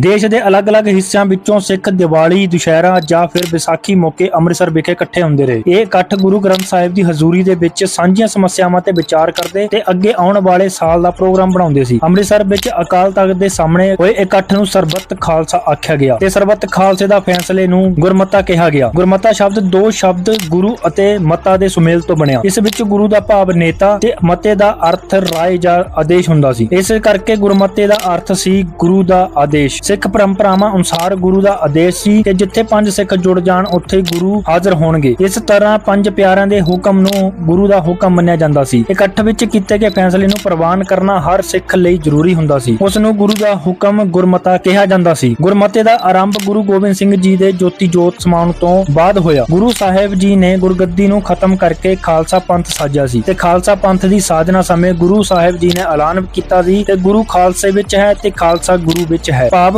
ਦੇਸ਼ ਦੇ ਅਲੱਗ-ਅਲੱਗ ਹਿੱਸਿਆਂ ਵਿੱਚੋਂ ਸਿੱਖ ਦੀਵਾਲੀ, ਦੁਸ਼ਹਿਰਾ ਜਾਂ ਫਿਰ ਵਿਸਾਖੀ ਮੌਕੇ ਅੰਮ੍ਰਿਤਸਰ ਵਿਖੇ ਇਕੱਠੇ ਹੁੰਦੇ ਰਹੇ। ਇਹ ਇਕੱਠ ਗੁਰੂ ਗ੍ਰੰਥ ਸਾਹਿਬ ਦੀ ਹਜ਼ੂਰੀ ਦੇ ਵਿੱਚ ਸਾਂਝੀਆਂ ਸਮੱਸਿਆਵਾਂ ਤੇ ਵਿਚਾਰ ਕਰਦੇ ਤੇ ਅੱਗੇ ਆਉਣ ਵਾਲੇ ਸਾਲ ਦਾ ਪ੍ਰੋਗਰਾਮ ਬਣਾਉਂਦੇ ਸੀ। ਅੰਮ੍ਰਿਤਸਰ ਵਿੱਚ ਅਕਾਲ ਤਖਤ ਦੇ ਸਾਹਮਣੇ ਹੋਏ ਇਕੱਠ ਨੂੰ ਸਰਬੱਤ ਖਾਲਸਾ ਆਖਿਆ ਗਿਆ ਤੇ ਸਰਬੱਤ ਖਾਲਸੇ ਦਾ ਫੈਸਲੇ ਨੂੰ ਗੁਰਮਤਾ ਕਿਹਾ ਗਿਆ। ਗੁਰਮਤਾ ਸ਼ਬਦ ਦੋ ਸ਼ਬਦ ਗੁਰੂ ਅਤੇ ਮਤਾ ਦੇ ਸੁਮੇਲ ਤੋਂ ਬਣਿਆ। ਇਸ ਵਿੱਚ ਗੁਰੂ ਦਾ ਭਾਵ ਨੇਤਾ ਤੇ ਮਤੇ ਦਾ ਅਰਥ ਰਾਏ ਜਾਂ ਆਦੇਸ਼ ਹੁੰਦਾ ਸੀ। ਇਸ ਕਰਕੇ ਗੁਰਮਤੇ ਦਾ ਅਰਥ ਸੀ ਗੁਰੂ ਦਾ ਆਦੇਸ਼। ਸਿੱਖ ਪਰੰਪਰਾਵਾਂ ਅਨੁਸਾਰ ਗੁਰੂ ਦਾ ਆਦੇਸ਼ ਸੀ ਕਿ ਜਿੱਥੇ ਪੰਜ ਸਿੱਖ ਜੁੜ ਜਾਣ, ਉੱਥੇ ਗੁਰੂ ਹਾਜ਼ਰ ਹੋਣਗੇ। ਇਸ ਤਰ੍ਹਾਂ ਪੰਜ ਪਿਆਰਿਆਂ ਦੇ ਹੁਕਮ ਨੂੰ ਗੁਰੂ ਦਾ ਹੁਕਮ ਮੰਨਿਆ ਜਾਂਦਾ ਸੀ। ਇਕੱਠ ਵਿੱਚ ਕੀਤੇ ਗਏ ਫੈਸਲੇ ਨੂੰ ਪ੍ਰਵਾਨ ਕਰਨਾ ਹਰ ਸਿੱਖ ਲਈ ਜ਼ਰੂਰੀ ਹੁੰਦਾ ਸੀ। ਉਸ ਨੂੰ ਗੁਰੂ ਦਾ ਹੁਕਮ ਗੁਰਮਤਾ ਕਿਹਾ ਜਾਂਦਾ ਸੀ। ਗੁਰਮਤੇ ਦਾ ਆਰੰਭ ਗੁਰੂ ਗੋਬਿੰਦ ਸਿੰਘ ਜੀ ਦੇ ਜੋਤੀ ਜੋਤ ਸਮਾਉਣ ਤੋਂ ਬਾਅਦ ਹੋਇਆ। ਗੁਰੂ ਸਾਹਿਬ ਜੀ ਨੇ ਗੁਰਗੱਦੀ ਨੂੰ ਖਤਮ ਕਰਕੇ ਖਾਲਸਾ ਪੰਥ ਸਾਜਿਆ ਸੀ ਤੇ ਖਾਲਸਾ ਪੰਥ ਦੀ ਸਾਜਨਾ ਸਮੇਂ ਗੁਰੂ ਸਾਹਿਬ ਜੀ ਨੇ ਐਲਾਨ ਕੀਤਾ ਸੀ ਤੇ ਗੁਰੂ ਖਾਲਸੇ ਵਿੱਚ ਹੈ ਤੇ ਖਾਲਸਾ ਗੁਰੂ ਵਿੱਚ ਹੈ। ਭਾਵ